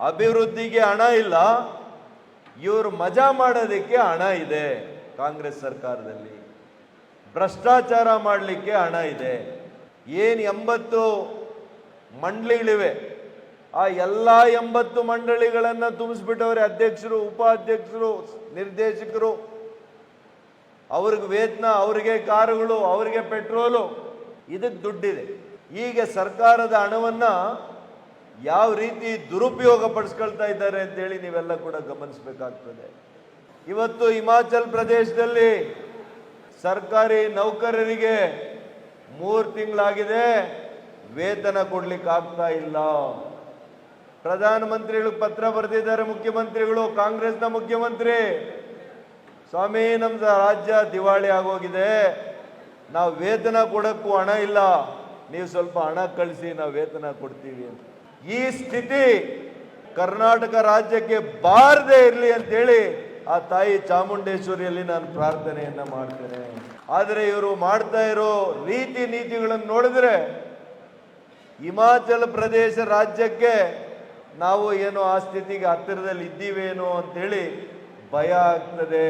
ಅಭಿವೃದ್ಧಿಗೆ ಹಣ ಇಲ್ಲ, ಇವರು ಮಜಾ ಮಾಡೋದಕ್ಕೆ ಹಣ ಇದೆ ಕಾಂಗ್ರೆಸ್ ಸರ್ಕಾರದಲ್ಲಿ. ಭ್ರಷ್ಟಾಚಾರ ಮಾಡಲಿಕ್ಕೆ ಹಣ ಇದೆ. ಏನು ಎಂಬತ್ತು ಮಂಡಳಿಗಳಿವೆ ಆ ಎಲ್ಲ ಎಂಬತ್ತು ಮಂಡಳಿಗಳನ್ನು ತುಂಬಿಸ್ಬಿಟ್ಟವ್ರೆ ಅಧ್ಯಕ್ಷರು, ಉಪಾಧ್ಯಕ್ಷರು, ನಿರ್ದೇಶಕರು. ಅವ್ರಿಗೆ ವೇತನ, ಅವ್ರಿಗೆ ಕಾರುಗಳು, ಅವ್ರಿಗೆ ಪೆಟ್ರೋಲು, ಇದಕ್ಕೆ ದುಡ್ಡಿದೆ. ಈಗ ಸರ್ಕಾರದ ಹಣವನ್ನ ಯಾವ ರೀತಿ ದುರುಪಯೋಗ ಪಡಿಸ್ಕೊಳ್ತಾ ಇದ್ದಾರೆ ಅಂತೇಳಿ ನೀವೆಲ್ಲ ಕೂಡ ಗಮನಿಸಬೇಕಾಗ್ತದೆ. ಇವತ್ತು ಹಿಮಾಚಲ್ ಪ್ರದೇಶದಲ್ಲಿ ಸರ್ಕಾರಿ ನೌಕರರಿಗೆ ಮೂರು ತಿಂಗಳಾಗಿದೆ, ವೇತನ ಕೊಡ್ಲಿಕ್ಕೆ ಆಗ್ತಾ ಇಲ್ಲ. ಪ್ರಧಾನಮಂತ್ರಿಗಳು ಪತ್ರ ಬರೆದಿದ್ದಾರೆ ಮುಖ್ಯಮಂತ್ರಿಗಳು, ಕಾಂಗ್ರೆಸ್ನ ಮುಖ್ಯಮಂತ್ರಿ. ಸ್ವಾಮಿ ನಮ್ದು ರಾಜ್ಯ ದಿವಾಳಿ ಆಗೋಗಿದೆ. ನಾವು ವೇತನ ಕೊಡಕ್ಕೂ ಹಣ ಇಲ್ಲ. ನೀವು ಸ್ವಲ್ಪ ಹಣ ಕಳಿಸಿ, ನಾವು ವೇತನ ಕೊಡ್ತೀವಿ ಅಂತ. ಈ ಸ್ಥಿತಿ ಕರ್ನಾಟಕ ರಾಜ್ಯಕ್ಕೆ ಬಾರದೇ ಇರಲಿ ಅಂತೇಳಿ ಆ ತಾಯಿ ಚಾಮುಂಡೇಶ್ವರಿಯಲ್ಲಿ ನಾನು ಪ್ರಾರ್ಥನೆಯನ್ನ ಮಾಡ್ತೇನೆ. ಆದರೆ ಇವರು ಮಾಡ್ತಾ ಇರೋ ರೀತಿ ನೀತಿಗಳನ್ನು ನೋಡಿದ್ರೆ ಹಿಮಾಚಲ ಪ್ರದೇಶ ರಾಜ್ಯಕ್ಕೆ ನಾವು ಏನೋ ಆ ಸ್ಥಿತಿಗೆ ಹತ್ತಿರದಲ್ಲಿ ಇದ್ದೀವೇನೋ ಅಂತೇಳಿ ಭಯ ಆಗ್ತದೆ.